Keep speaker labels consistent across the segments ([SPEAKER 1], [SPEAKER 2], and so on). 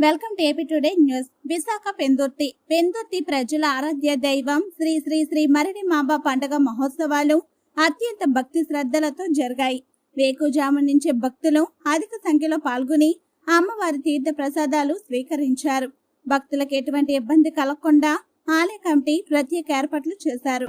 [SPEAKER 1] Welcome to AP today news Visakha Pendurthi Pendurthi ప్రజల ఆరాధ్య దైవం శ్రీ శ్రీ శ్రీ మరిడి మాంబ పండుగ మహోత్సవాలు అత్యంత భక్తి శ్రద్ధలతో జరిగాయి వేకుజాము నుంచి భక్తులు అధిక సంఖ్యలో పాల్గొని అమ్మవారి తీర్థ ప్రసాదాలు స్వీకరించారు భక్తులకు ఎటువంటి ఇబ్బంది కలగకుండా ఆలయ కమిటీ ప్రత్యేక ఏర్పాట్లు చేశారు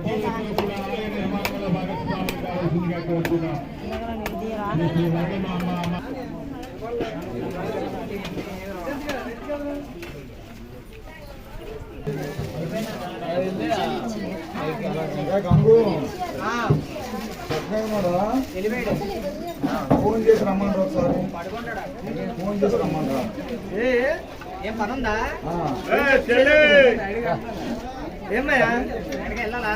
[SPEAKER 2] ఫోన్ చేసి రమ్మంటారు ఒకసారి. ఫోన్ చేసి రమ్మంటారా
[SPEAKER 3] ఏం పని ఉందా. ఏమయ్యా ఎక్కడికి వెళ్ళాలా?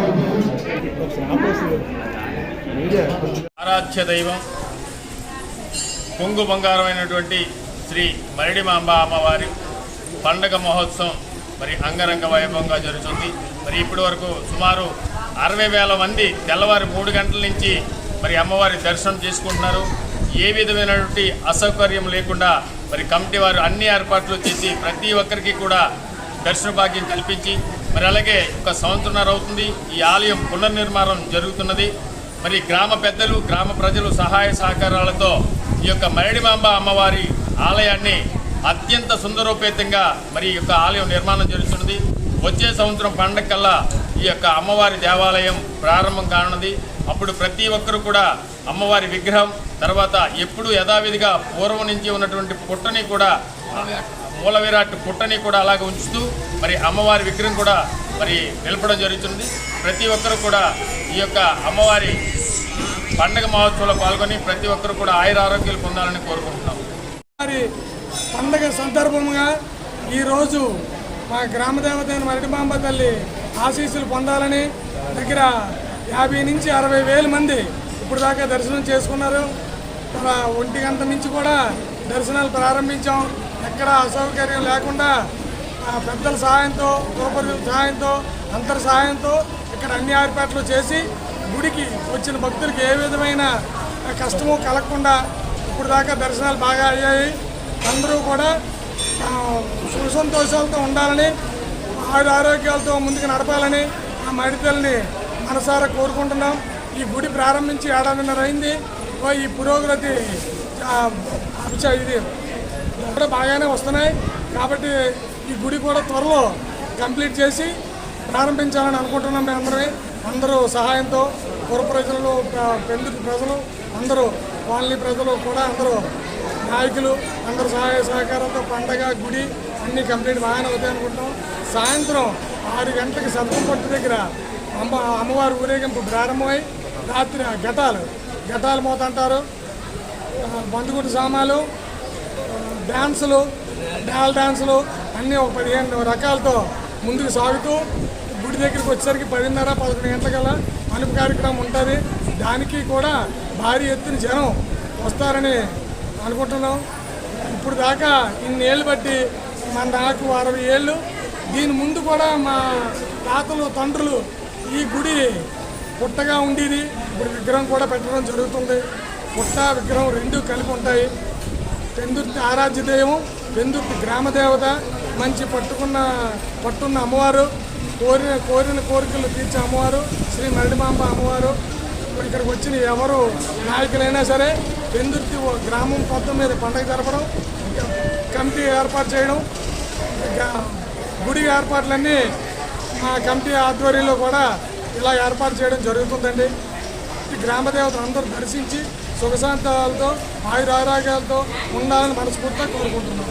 [SPEAKER 4] ఆరాధ్య దైవం పొంగు బంగారమైనటువంటి శ్రీ మరిడిమాంబ అమ్మవారి పండగ మహోత్సవం మరి అంగరంగ వైభవంగా జరుగుతుంది. మరి ఇప్పటి వరకు సుమారు అరవై వేల మంది తెల్లవారి మూడు గంటల నుంచి మరి అమ్మవారి దర్శనం చేసుకుంటున్నారు. ఏ విధమైనటువంటి అసౌకర్యం లేకుండా మరి కమిటీ వారు అన్ని ఏర్పాట్లు చేసి ప్రతి ఒక్కరికి కూడా దర్శన భాగ్యం కల్పించి మరి అలాగే ఒక సంవత్సరంన్నర అవుతుంది ఈ ఆలయం పునర్నిర్మాణం జరుగుతున్నది. మరి గ్రామ పెద్దలు గ్రామ ప్రజలు సహాయ సహకారాలతో ఈ యొక్క మరడిమాంబ అమ్మవారి ఆలయాన్ని అత్యంత సుందరోపేతంగా మరి ఈ యొక్క ఆలయం నిర్మాణం జరుగుతున్నది. వచ్చే సంవత్సరం పండగ కల్లా ఈ యొక్క అమ్మవారి దేవాలయం ప్రారంభం కానున్నది. అప్పుడు ప్రతి ఒక్కరు కూడా అమ్మవారి విగ్రహం తర్వాత ఎప్పుడు యథావిధిగా పూర్వం నుంచి ఉన్నటువంటి పుట్టని కూడా మూల విరాట్ పుట్టని కూడా అలాగే ఉంచుతూ మరి అమ్మవారి విగ్రహం కూడా మరి నిలపడం జరుగుతుంది. ప్రతి ఒక్కరు కూడా ఈ యొక్క అమ్మవారి పండగ మహోత్సవంలో పాల్గొని ప్రతి ఒక్కరు కూడా ఆయుర ఆరోగ్యాలు పొందాలని కోరుకుంటున్నాం.
[SPEAKER 5] మరి పండగ సందర్భంగా ఈరోజు మా గ్రామదేవత అయిన మరిటిమాంబ తల్లి ఆశీస్సులు పొందాలని దగ్గర యాభై నుంచి అరవై వేల మంది ఇప్పుడు దాకా దర్శనం చేసుకున్నారు. ఒంటి గంట నుంచి కూడా దర్శనాలు ప్రారంభించాం. ఎక్కడ అసౌకర్యం లేకుండా పెద్దల సహాయంతో గోపరుల సహాయంతో అందరి సహాయంతో ఇక్కడ అన్ని ఏర్పాట్లు చేసి గుడికి వచ్చిన భక్తులకి ఏ విధమైన కష్టము కలగకుండా ఇప్పుడు దాకా దర్శనాలు బాగా అయ్యాయి. అందరూ కూడా ఆ, ఉండాలని ఆయుర ఆరోగ్యాలతో ముందుకు నడపాలని ఆ మడితల్ని మనసారా కోరుకుంటున్నాం. ఈ గుడి ప్రారంభించి ఏడాదిన్నర అయింది. ఓ ఈ పురోగతి ఇది కూడా బాగానే వస్తున్నాయి. కాబట్టి ఈ గుడి కూడా త్వరలో కంప్లీట్ చేసి ప్రారంభించాలని అనుకుంటున్నాం మేము అందరూ అందరూ సహాయంతో పుర ప్రజలు పెందుకు ప్రజలు అందరూ వాళ్ళని ప్రజలు కూడా అందరూ నాయకులు అందరూ సహాయ సహకారంతో పండగ గుడి అన్నీ కంప్లీట్ బాగానే అవుతాయి అనుకుంటాం సాయంత్రం ఆరు గంటలకు సత్వం పట్టు దగ్గర అమ్మ అమ్మవారి ఊరేగింపు ప్రారంభమై రాత్రి ఘటాలు ఘటాలు మోతంటారు బందుగుడు సామాలు డ్యాన్సులు డాల్ డ్యాన్సులు అన్నీ ఒక పదిహేను రకాలతో ముందుకు సాగుతూ గుడి దగ్గరికి వచ్చేసరికి పదిన్నర పదకొండు గంటలకల్లా మలుపు కార్యక్రమం ఉంటుంది. దానికి కూడా భారీ ఎత్తున జనం వస్తారని అనుకుంటున్నాం. ఇప్పుడు దాకా ఇన్నేళ్ళు బట్టి మన నాకు అరవై ఏళ్ళు. దీని ముందు కూడా మా తాతలు తండ్రులు ఈ గుడి పుట్టగా ఉండేది. ఇప్పుడు విగ్రహం కూడా పెట్టడం జరుగుతుంది. పుట్ట విగ్రహం రెండు కలిపి ఉంటాయి. పెందుర్తి ఆరాధ్య దైవం పెందుర్తి గ్రామదేవత మంచి పట్టుకున్న పట్టున్న అమ్మవారు. కోరిన కోరిన కోరికలు తీర్చే అమ్మవారు. శ్రీ మరిడిమాంబ అమ్మవారు. ఇప్పుడు ఇక్కడికి వచ్చిన ఎవరు నాయకులైనా సరే పెందుర్తి ఓ గ్రామం మొత్తం మీద పండగ జరపడం కమిటీ ఏర్పాటు చేయడం గుడి ఏర్పాట్లన్నీ మా కమిటీ ఆధ్వర్యంలో కూడా ఇలా ఏర్పాటు చేయడం జరుగుతుందండి. గ్రామదేవతలు అందరూ దర్శించి సుఖశాంతాలతో ఆయుర ఆరోగ్యాలతో ఉండాలని మనస్ఫూర్తిగా కోరుకుంటున్నాం.